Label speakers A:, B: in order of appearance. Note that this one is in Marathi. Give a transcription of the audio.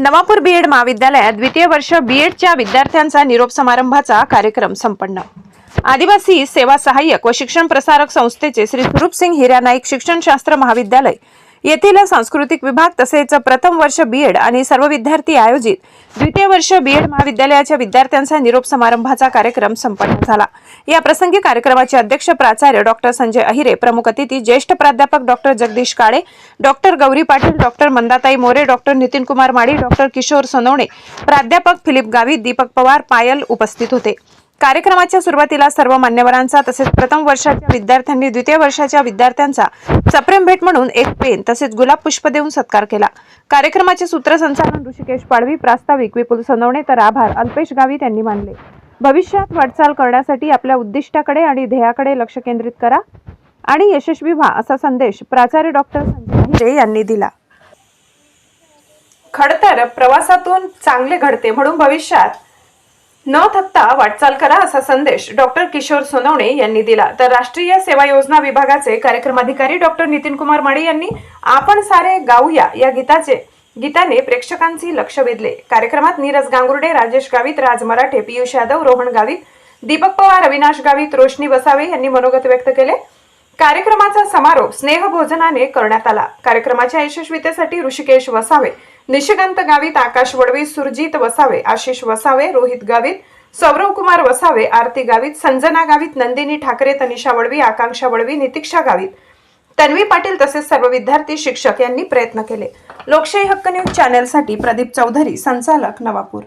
A: नवापूर बीएड महाविद्यालयात द्वितीय वर्ष बीएडच्या विद्यार्थ्यांचा निरोप समारंभाचा कार्यक्रम संपन्न. आदिवासी सेवा सहाय्यक व शिक्षण प्रसारक संस्थेचे श्री स्वरूपसिंग हिरा नाईक शिक्षणशास्त्र महाविद्यालय येथील सांस्कृतिक विभाग तसेच प्रथम वर्ष बीएड आणि सर्व विद्यार्थी आयोजित द्वितीय वर्ष बीएड महाविद्यालयाच्या विद्यार्थ्यांचा निरोप समारंभाचा कार्यक्रम संपन्न झाला. या प्रसंगी कार्यक्रमाचे अध्यक्ष प्राचार्य डॉक्टर संजय अहिरे प्रमुख अतिथी ज्येष्ठ प्राध्यापक doctor Jagdish Kale doctor Gauri Patil doctor Mandatai More doctor Nitin Kumar Madi doctor Kishor Sonawane प्राध्यापक फिलिप गावित दीपक पवार पायल उपस्थित होते. कार्यक्रमाच्या सुरुवातीला सर्व मान्यवरांचा तसेच प्रथम वर्षाच्या विद्यार्थ्यांनी द्वितीय वर्षाच्या विद्यार्थ्यांचा सप्रेम भेट म्हणून एक पेन तसेच गुलाब पुष्प देऊन सत्कार केला. कार्यक्रमाचे सूत्रसंचालन ऋषिकेश पाडवी प्रास्ताविक विपुल सनवणे तर आभार अल्पेश गावित यांनी मानले. भविष्यात वाटचाल करण्यासाठी आपल्या उद्दिष्टाकडे आणि ध्येयाकडे लक्ष केंद्रित करा आणि यशस्वी व्हा असा संदेश प्राचार्य डॉक्टर संजय यांनी दिला. खडतर प्रवासातून चांगले घडते म्हणून भविष्यात न थकता वाटचाल करा असा संदेश डॉक्टर किशोर सोनवणे यांनी दिला. तर राष्ट्रीय सेवा योजना विभागाचे कार्यक्रमाधिकारी डॉक्टर नितीन कुमार माडे यांनी आपण सारे गाऊया या गीताचे. गीताने प्रेक्षकांचे लक्ष वेधले. कार्यक्रमात नीरज गांगुर्डे राजेश गावित राज मराठे पियुष यादव रोहन गावित दीपक पवार अविनाश गावित रोशनी वसावे यांनी मनोगत व्यक्त केले. कार्यक्रमाचा समारोप स्नेहभोजनाने करण्यात आला. कार्यक्रमाच्या यशस्वीतेसाठी ऋषिकेश वसावे निशिकांत गावित आकाश वडवी सुरजित वसावे आशिष वसावे रोहित गावित सौरव कुमार वसावे आरती गावित संजना गावित नंदिनी ठाकरे तनिषा वडवी आकांक्षा वडवी नितिक्षा गावित. तन्वी पाटील तसेच सर्व विद्यार्थी शिक्षक यांनी प्रयत्न केले. लोकशाही हक्क न्यूज चॅनेलसाठी प्रदीप चौधरी संचालक नवापूर.